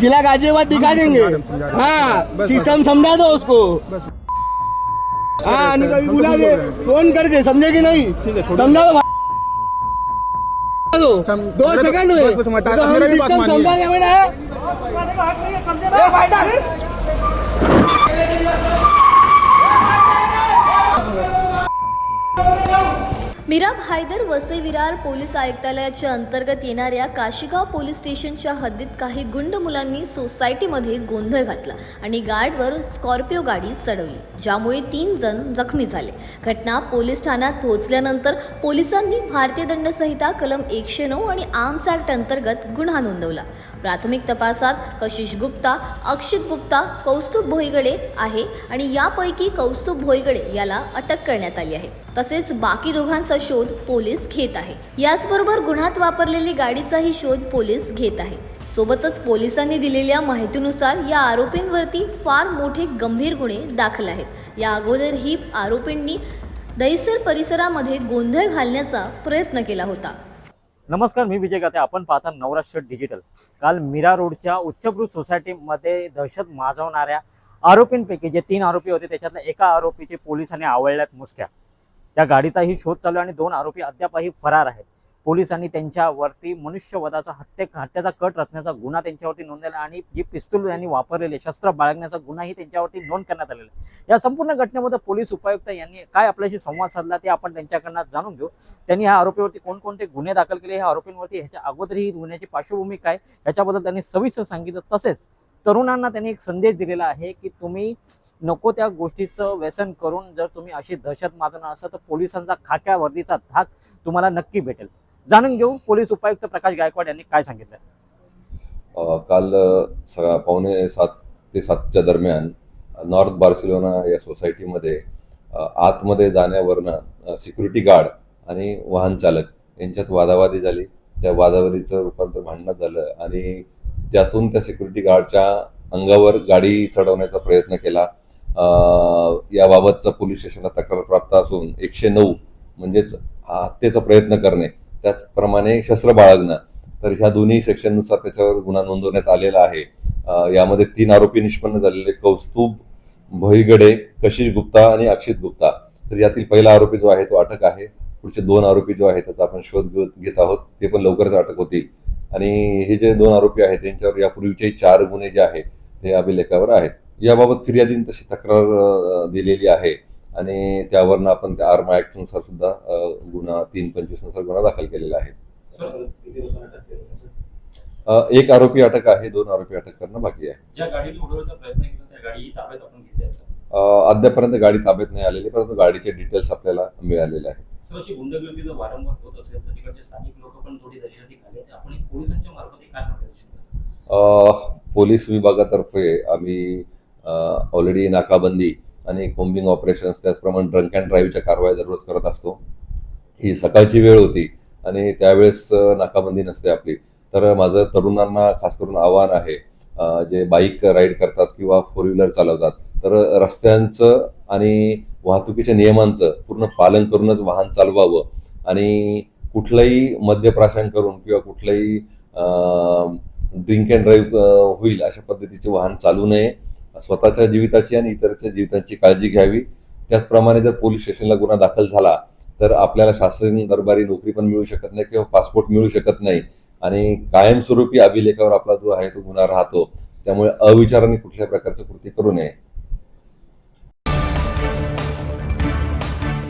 जिला गाजियाबाद दिखा देंगे। हाँ सिस्टम समझा दो उसको। हाँ बुला दे। फोन करके समझे कि नहीं? समझा दो। दो दो सेकंड हुए। समझा के मैंने मिराब हायदर वसई विरार पोलीस आयुक्तालयाच्या अंतर्गत येणाऱ्या काशीगाव पोलीस स्टेशनच्या हद्दीत काही गुंड मुलांनी सोसायटीमध्ये गोंधळ घातला आणि गार्डवर स्कॉर्पिओ गाडी चढवली ज्यामुळे तीन जण जखमी झाले. घटना पोलीस ठाण्यात पोहोचल्यानंतर पोलिसांनी भारतीय दंड संहिता कलम एकशे नऊ आणि आर्म्स ॲक्ट अंतर्गत गुन्हा नोंदवला. प्राथमिक तपासात कशिश गुप्ता अक्षित गुप्ता कौस्तुभ भोईगडे आहे आणि यापैकी कौस्तुभ भोईगडे याला अटक करण्यात आली आहे. तसेच बाकी दोघांचा शोध पोलीस घेत आहे. याचबरोबर गुन्ह्यात वापरलेली गाडीचाही शोध पोलीस घेत आहे. सोबतच पोलिसांनी दिलेल्या माहितीनुसार या आरोपींवरती फार मोठे गंभीर गुन्हे दाखल आहेत. या अगोदर ही आरोपींनी दहिसर परिसरामध्ये गोंधळ घालण्याचा प्रयत्न केला होता. नमस्कार मी विजय गाते. आपण पाहता नवराष्ट्र डिजिटल. काल मीरा रोडच्या उच्चभ्रू सोसायटीमध्ये दहशत माजवणाऱ्या आरोपींपैकी जे तीन आरोपी होते त्याच्यातल्या एका आरोपीचे पोलिसांनी आवळल्यात मुसक्या. या गाडीचाही शोध चालू आहे आणि दोन आरोपी अद्यापही फरार आहेत. पोलिसांनी त्यांच्यावरती मनुष्यवधाचा हत्या हत्याचा कट रचण्याचा गुन्हा त्यांच्यावरती नोंदवला आणि जी पिस्तूल यांनी वापरलेले शस्त्र बाळगण्याचा गुन्हाही त्यांच्यावरती नोंद करण्यात आलेला आहे. या संपूर्ण घटनेमध्ये पोलीस उपायुक्त यांनी काय आपल्याशी संवाद साधला ते आपण त्यांच्याकडनं जाणून घेऊ. त्यांनी ह्या आरोपीवरती कोणकोणते गुन्हे दाखल केले ह्या आरोपींवरती ह्याच्या अगोदरही गुन्ह्याची पार्श्वभूमी काय याच्याबद्दल त्यांनी सविस्तर सांगितलं. तसेच तरुणांना त्यांनी एक संदेश दिलेला आहे की तुम्ही नको त्या गोष्टीचं व्यसन करून जर तुम्ही अशी दहशत माजणार असाल तर पोलिसांचा खाक्या वर्दीचा धाक तुम्हाला नक्की भेटेल. जाणून घेऊ पोलीस उपायुक्त प्रकाश गायकवाड यांनी काय सांगितलं. काल सगळ्या पावणे सात ते सातच्या दरम्यान नॉर्थ बार्सिलोना या सोसायटीमध्ये आतमध्ये जाण्यावरनं सिक्युरिटी गार्ड आणि वाहन चालक यांच्यात वादावादी झाली. त्या वादावादीचं रूपांतर भांडणात झालं आणि त्यातून त्या सिक्युरिटी गार्डच्या अंगावर गाडी चढवण्याचा प्रयत्न केला. याबाबतचा पोलीस स्टेशनला तक्रार प्राप्त असून एकशे नऊ म्हणजेच हत्येचा प्रयत्न करणे त्याचप्रमाणे शस्त्र बाळगणं तर ह्या दोन्ही सेक्शननुसार त्याच्यावर गुन्हा नोंदवण्यात आलेला आहे. यामध्ये तीन आरोपी निष्पन्न झालेले कौस्तुभ भोईगडे कशिश गुप्ता आणि अक्षित गुप्ता. तर यातील पहिला आरोपी जो आहे तो अटक आहे. पुढचे दोन आरोपी जो आहे त्याचा आपण शोध घेत घेत आहोत. ते पण लवकरच अटक होतील. आणि हे जे दोन आरोपी आहेत त्यांच्यावर यापूर्वीचे चार गुन्हे जे आहेत ते अभिलेखावर आहेत. याबाबत फिर्यादीने तशी तक्रार दिलेली आहे. आणि त्यावरनं आपण त्या आर्मा नुसार सुद्धा गुन्हा तीन पंचवीसनुसार गुन्हा दाखल केलेला आहे. एक आरोपी अटक आहे दोन आरोपी अटक करणं बाकी आहे. अद्यापर्यंत गाडी ताब्यात नाही आलेली परंतु गाडीचे डिटेल्स आपल्याला मिळालेले आहेत. अशी गुंडगिरी जर वारंवार होत असेल तर तिकडचे स्थानिक लोक पण थोडी दहशती खाले आपण पोलिसांच्या मार्फत काय मार्गदर्शन पोलीस विभागातर्फे आम्ही ऑलरेडी नाकाबंदी आणि कोम्बिंग ऑपरेशन्स त्याचप्रमाणे ड्रंक अँड ड्राईव्हच्या कारवाया दररोज करत असतो. ही सकाळची वेळ होती आणि त्यावेळेस नाकाबंदी नसते आपली. तर माझं तरुणांना खास करून आव्हान आहे जे बाईक राईड करतात किंवा फोर व्हीलर चालवतात तर रस्त्यांचं आणि वाहतुकीच्या नियमांचं पूर्ण पालन करूनच वाहन चालवावं. आणि कुठलंही मद्यप्राशन करून किंवा कुठलंही ड्रिंक अँड ड्राईव्ह होईल अशा पद्धतीचे वाहन चालू नये. स्वतःच्या जीविताची आणि इतरच्या जीवितांची काळजी घ्यावी. त्याचप्रमाणे जर पोलीस स्टेशनला गुन्हा दाखल झाला तर आपल्याला शासन दरबारी नोकरी पण मिळू शकत नाही किंवा पासपोर्ट मिळू शकत नाही. आणि कायमस्वरूपी अभिलेखावर आपला जो आहे तो गुन्हा राहतो. त्यामुळे अविचाराने कुठल्या प्रकारचं कृती करू नये.